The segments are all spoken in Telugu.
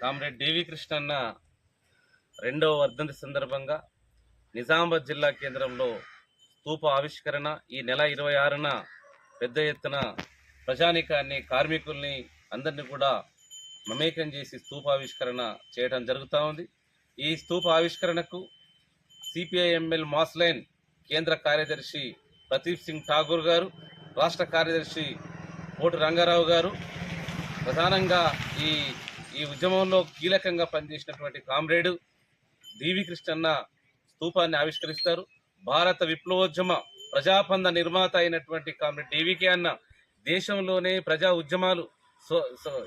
కామ్రేడ్ డివి కృష్ణన్న రెండవ వర్ధంతి సందర్భంగా నిజామాబాద్ జిల్లా కేంద్రంలో స్తూప ఆవిష్కరణ ఈ నెల ఇరవై ఆరున పెద్ద ఎత్తున ప్రజానికాన్ని కార్మికుల్ని అందరినీ కూడా మమేకం చేసి స్తూప ఆవిష్కరణ చేయడం జరుగుతూ ఉంది. ఈ స్తూప ఆవిష్కరణకు సిపిఐఎంఎల్ మాస్లైన్ కేంద్ర కార్యదర్శి ప్రదీప్ సింగ్ ఠాగూర్ గారు రాష్ట్ర కార్యదర్శి కోటి రంగారావు గారు. ప్రధానంగా ఈ ఈ ఉద్యమంలో కీలకంగా పనిచేసినటువంటి కామ్రేడు డివి కృష్ణన్న స్తూపాన్ని ఆవిష్కరిస్తారు. భారత విప్లవోద్యమ ప్రజాపంద నిర్మాత అయినటువంటి కామ్రేడ్ డివికే అన్న దేశంలోనే ప్రజా ఉద్యమాలు సో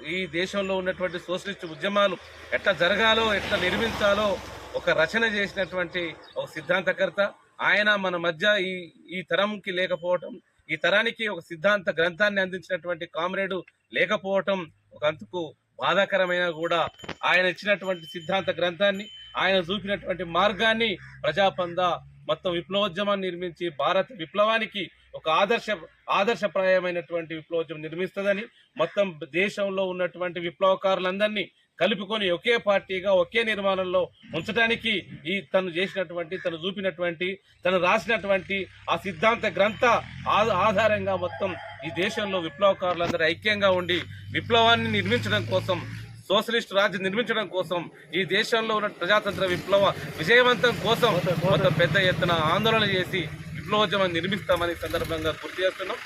ఈ దేశంలో ఉన్నటువంటి సోషలిస్ట్ ఉద్యమాలు ఎట్లా జరగాలో ఎట్లా నిర్మించాలో ఒక రచన చేసినటువంటి ఒక సిద్ధాంతకర్త. ఆయన మన మధ్య ఈ ఈ తరంకి లేకపోవటం ఈ తరానికి ఒక సిద్ధాంత గ్రంథాన్ని అందించినటువంటి కామ్రేడు లేకపోవటం ఒక అంతకు బాధాకరమైన కూడా ఆయన ఇచ్చినటువంటి సిద్ధాంత గ్రంథాన్ని ఆయన చూపినటువంటి మార్గాన్ని ప్రజాపంద మొత్తం విప్లవోద్యమాన్ని నిర్మించి భారత విప్లవానికి ఒక ఆదర్శ ఆదర్శప్రాయమైనటువంటి విప్లవోద్యమం నిర్మిస్తుందని మొత్తం దేశంలో ఉన్నటువంటి విప్లవకారులందరినీ కలుపుకొని ఒకే పార్టీగా ఒకే నిర్మాణంలో ఉంచడానికి ఈ తను చేసినటువంటి తను చూపినటువంటి తను రాసినటువంటి ఆ సిద్ధాంత గ్రంథ ఆధారంగా మొత్తం ఈ దేశంలో విప్లవకారులందరూ ఐక్యంగా ఉండి విప్లవాన్ని నిర్మించడం కోసం సోషలిస్ట్ రాజ్యం నిర్మించడం కోసం ఈ దేశంలో ఉన్న ప్రజాతంత్ర విప్లవ విజయవంతం కోసం కొంత పెద్ద ఎత్తున ఆందోళన చేసి విప్లవోద్యమం నిర్మిస్తామని సందర్భంగా గుర్తు చేస్తున్నాం.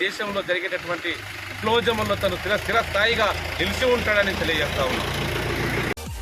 దేశంలో జరిగేటటువంటి విప్లవోద్యమంలో తను స్థిర స్థిర స్థాయిగా నిలిచి ఉంటాడని తెలియజేస్తా ఉన్నాం.